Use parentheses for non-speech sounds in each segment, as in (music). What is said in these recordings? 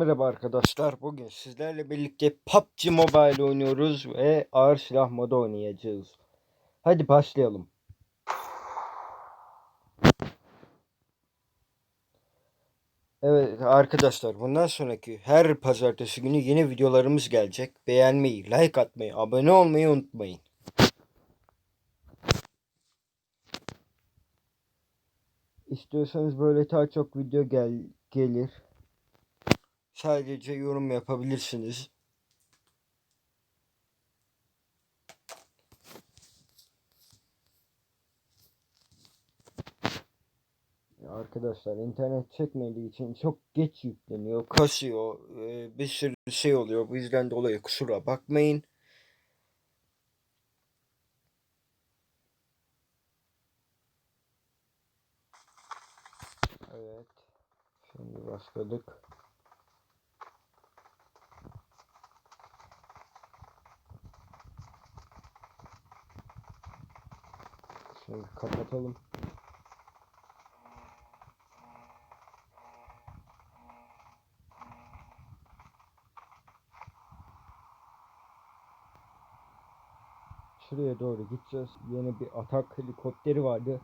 Merhaba arkadaşlar. Bugün sizlerle birlikte PUBG Mobile oynuyoruz ve ağır silah modu oynayacağız. Hadi başlayalım. Evet arkadaşlar bundan sonraki her pazartesi günü yeni videolarımız gelecek. Beğenmeyi, like atmayı, abone olmayı unutmayın. İstiyorsanız böyle daha çok video gel gelir. Sadece yorum yapabilirsiniz. Ya Arkadaşlar internet çekmediği için çok geç yükleniyor, kasıyor, e, bir sürü şey oluyor. Bu yüzden dolayı kusura bakmayın. Evet. Şimdi başladık. Şimdi kapatalım. Şuraya doğru gideceğiz. Yeni bir atak helikopteri vardı.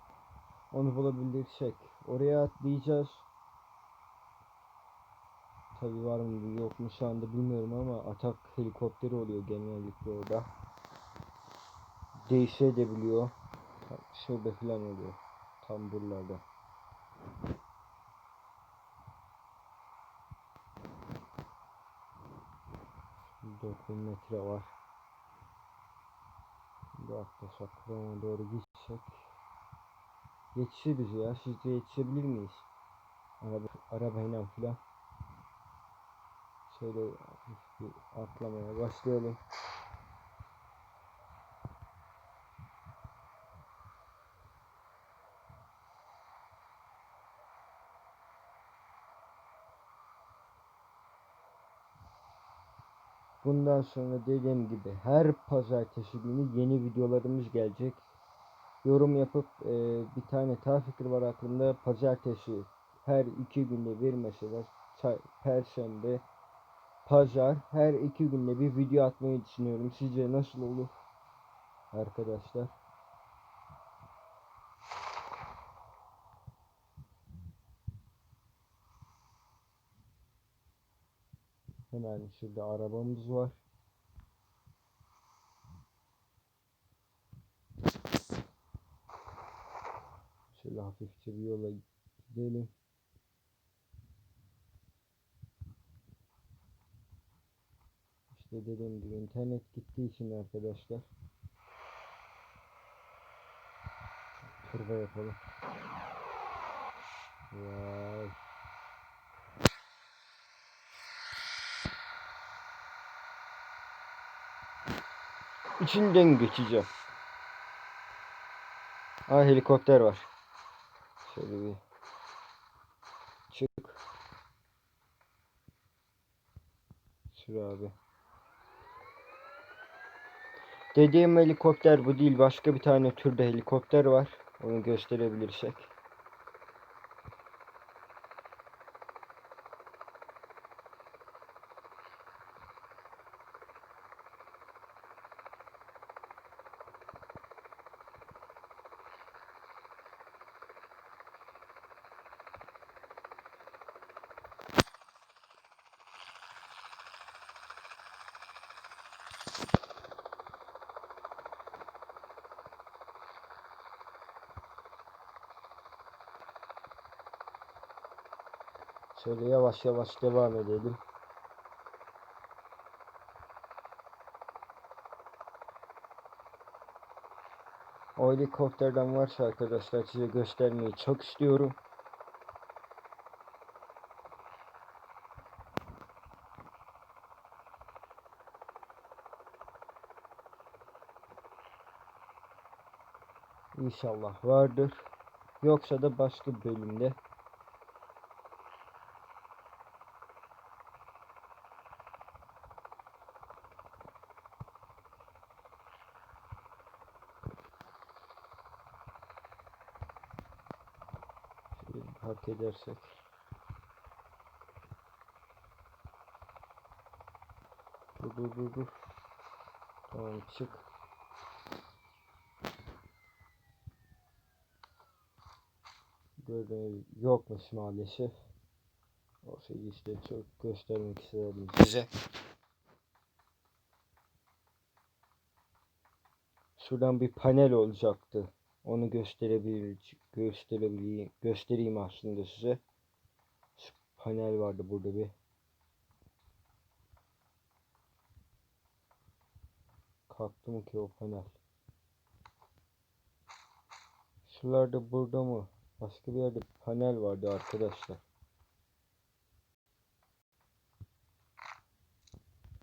Onu bulabilirsek oraya atlayacağız. Tabi var mı yok mu şu anda bilmiyorum ama atak helikopteri oluyor genellikle orada. Değişebiliyor. Şurada falan oluyor. Tam buralarda. Şimdi 4000 metre var. Şimdi atlasak buraya doğru gidecek. Yetişiriz ya. Sizce yetişebilir miyiz? Araba, arabayla filan. Şöyle bir atlamaya başlayalım. Bundan sonra dediğim gibi her pazartesi günü yeni videolarımız gelecek. Yorum yapıp e, bir tane daha fikir var aklımda. Pazartesi her iki günde bir mesela Perşembe, Pazar her iki günde bir video atmayı düşünüyorum. Sizce nasıl olur? Arkadaşlar. Hemen şurada arabamız var. Şöyle hafifçe bir yola gidelim. İşte dediğim gibi internet gittiği için arkadaşlar. Turbo yapalım. Vay. İçinden geçeceğim. Aa helikopter var. Şöyle bir çık. Sür abi. Dediğim helikopter bu değil. Başka bir tane türde helikopter var. Onu gösterebilirsek. Şöyle yavaş yavaş devam edelim. O helikopterden varsa arkadaşlar size göstermeyi çok istiyorum. İnşallah vardır. Yoksa da başka bölümde. Park edersek. Dur dur dur dur. Tamam çık. Görev yokmuş maalesef. O şeyi işte çok göstermek istedim size. Şuradan bir panel olacaktı. Onu gösterebilir, gösterebileyim, göstereyim aslında size. Şu panel vardı burada bir. Kalktı mı ki o panel? Şuralarda burada mı? Başka bir yerde panel vardı arkadaşlar.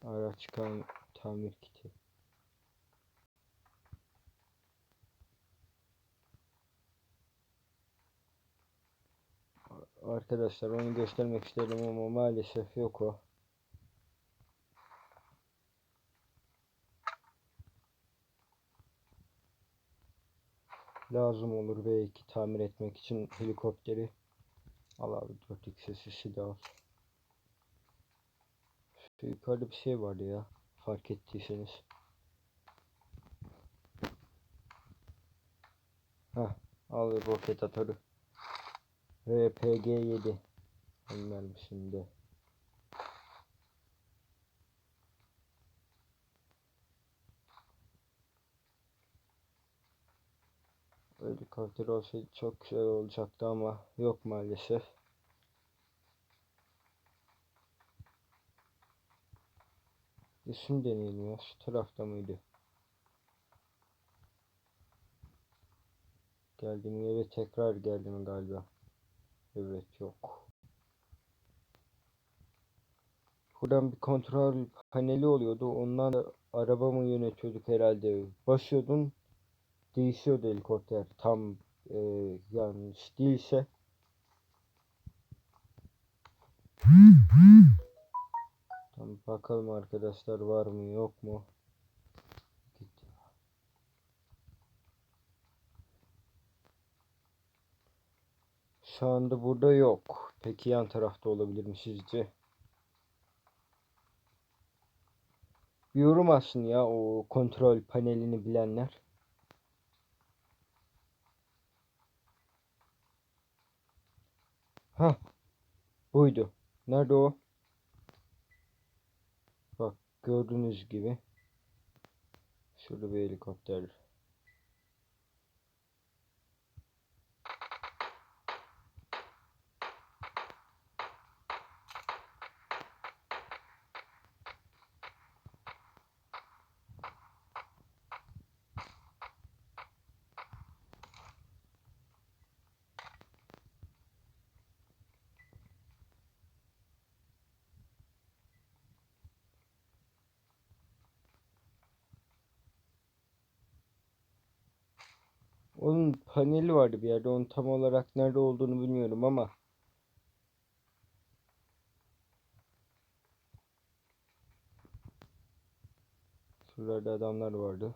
Araç kan tamir kiti. Arkadaşlar onu göstermek istedim ama maalesef yok o. Lazım olur belki tamir etmek için helikopteri. Al abi 4x sesi de al. Şu yukarıda bir şey vardı ya. Fark ettiyseniz. Heh, al roket atarı. RPG-7 mermisinde. Helikopter olsaydı çok güzel olacaktı ama yok maalesef. İsim deneyelim ya. Şu tarafta mıydı? Geldim eve tekrar geldim galiba. Evet yok. Buradan bir kontrol paneli oluyordu. Ondan da arabamı yönetiyorduk herhalde. Basıyordun değişiyordu helikopter. Tam e, yanlış değilse. Tam bakalım arkadaşlar var mı yok mu? Şu anda burada yok. Peki yan tarafta olabilir mi sizce? Yorum atsın ya o kontrol panelini bilenler. Ha, buydu. Nerede o? Bak gördüğünüz gibi. Şurada bir helikopter. Onun paneli vardı bir yerde. Onun tam olarak nerede olduğunu bilmiyorum ama. Şuralarda adamlar vardı.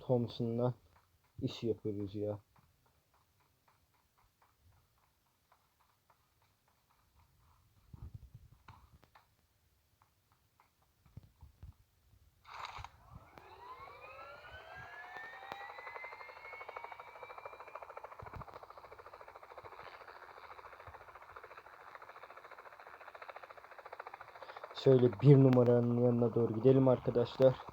Thompson'la iş yapıyoruz ya. Şöyle bir numaranın yanına doğru gidelim arkadaşlar.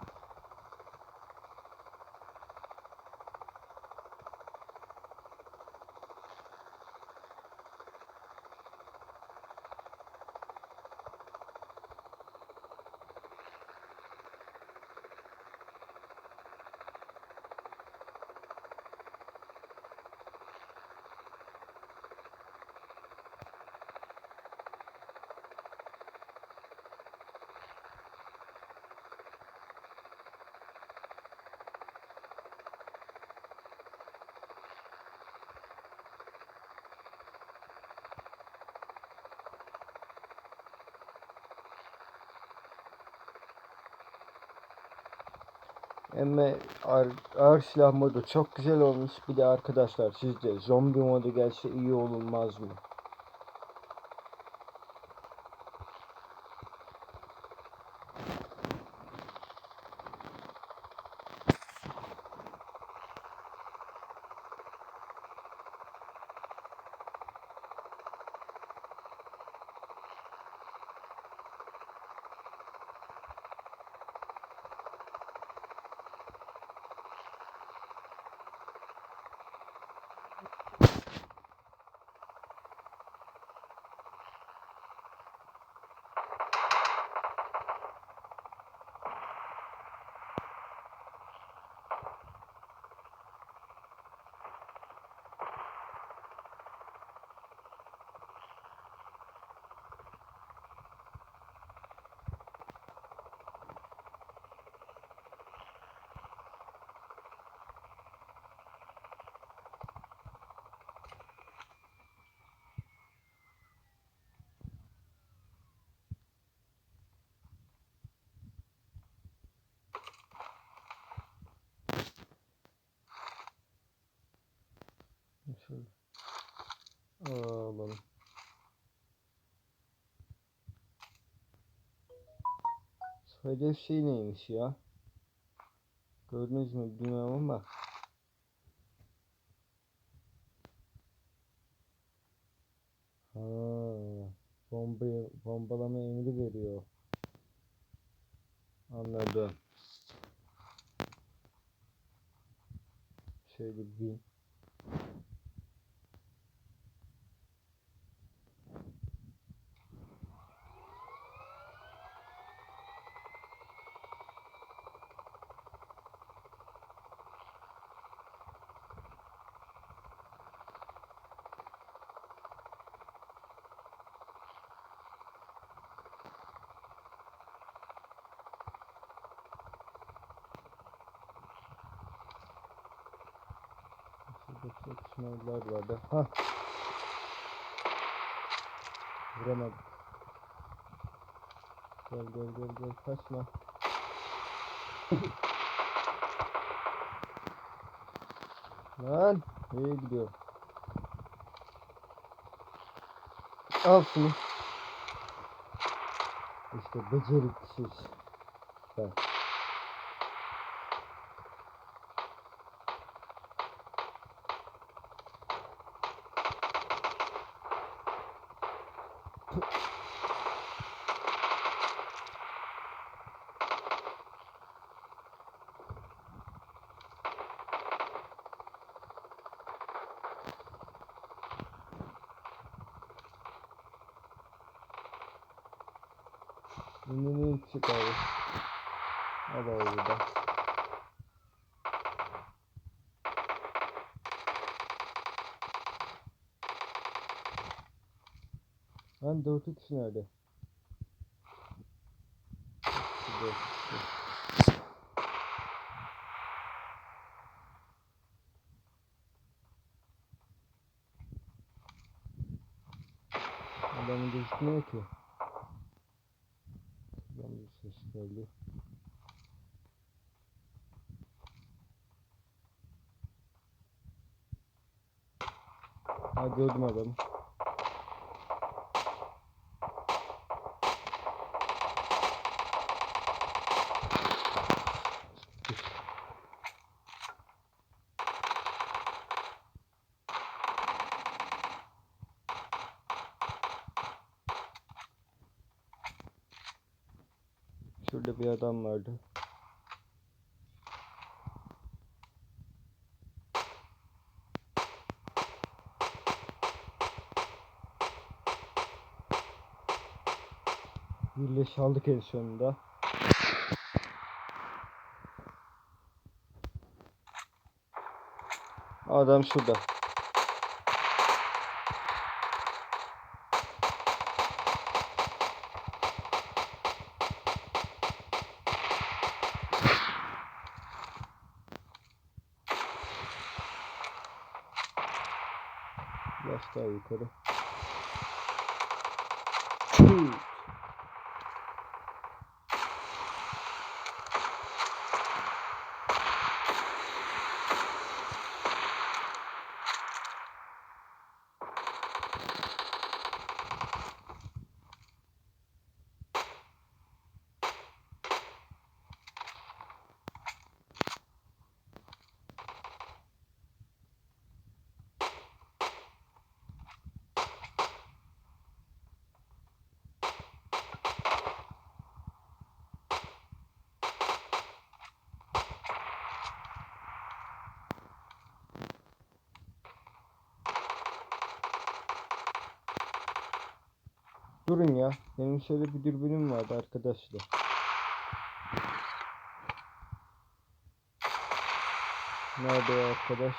Ama ağır, ağır silah modu çok güzel olmuş. Bir de arkadaşlar sizce zombi modu gelse iyi olmaz mı? Şöyle. Alalım. Hedef şey neymiş ya? Gördünüz mü bilmiyorum ama. Ha, bomba bombalama emri veriyor. Anladım. Şöyle bir Şurada çatışmalar vardı. Ha. Vuramadım. Gel gel gel gel kaçma. (laughs) Lan nereye gidiyor? Al şunu. İşte beceriksiz. Ben. İnini çık abi. Hadi abi buradan. Lan 4 kişi nerede? Şurada, şurada. Adamın ki. Buradan bir ses geldi. Ha gördüm adamı. Şurada bir adam vardı. Birleş aldık en sonunda. Adam şurada. Daha yukarı. (laughs) Durun ya. Benim şöyle bir dürbünüm vardı arkadaşlar. Nerede arkadaş?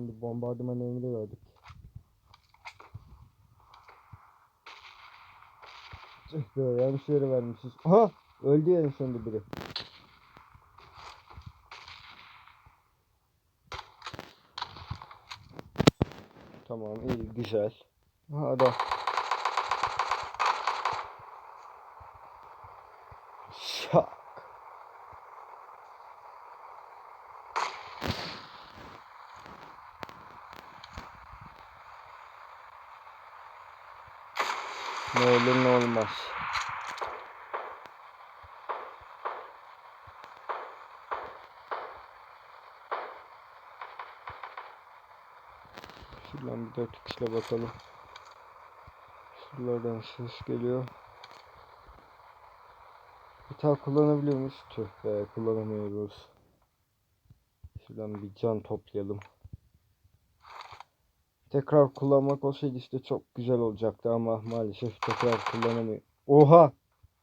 Şimdi bombardıman emri gördük. Tüh be yanlış yere vermişiz. Aha! Öldü yani sonunda biri. Tamam iyi güzel. Hadi. Şak. Olmaz. Şuradan bir dört kişiyle bakalım. Şuralardan ses geliyor. Gitar kullanabiliyor muyuz? Tüh be kullanamıyoruz. Şuradan bir can toplayalım. Tekrar kullanmak olsaydı işte çok güzel olacaktı ama maalesef tekrar kullanamıyor. Oha!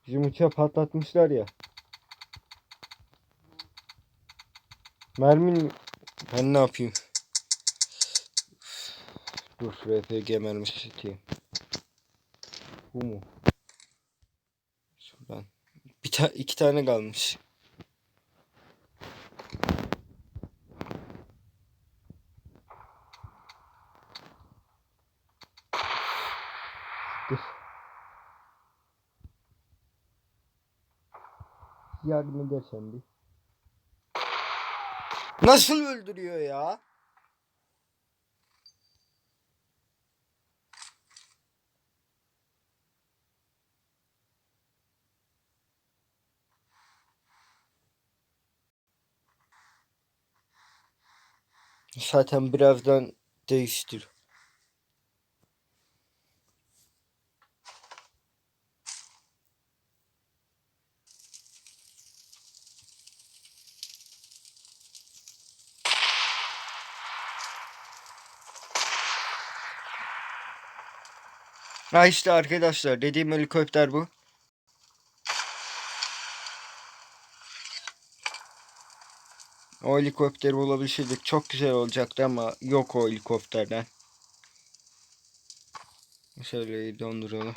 Bizim uçağı patlatmışlar ya. Mermin ben ne yapayım? Dur RPG mermisi seteyim. Bu mu? Şuradan. Bir ta iki tane kalmış. Dur. Yardım edersen bir. Nasıl öldürüyor ya? Zaten birazdan değiştir. Ha işte arkadaşlar dediğim helikopter bu. O helikopteri bulabilseydik çok güzel olacaktı ama yok o helikopterden. Şöyle donduralım.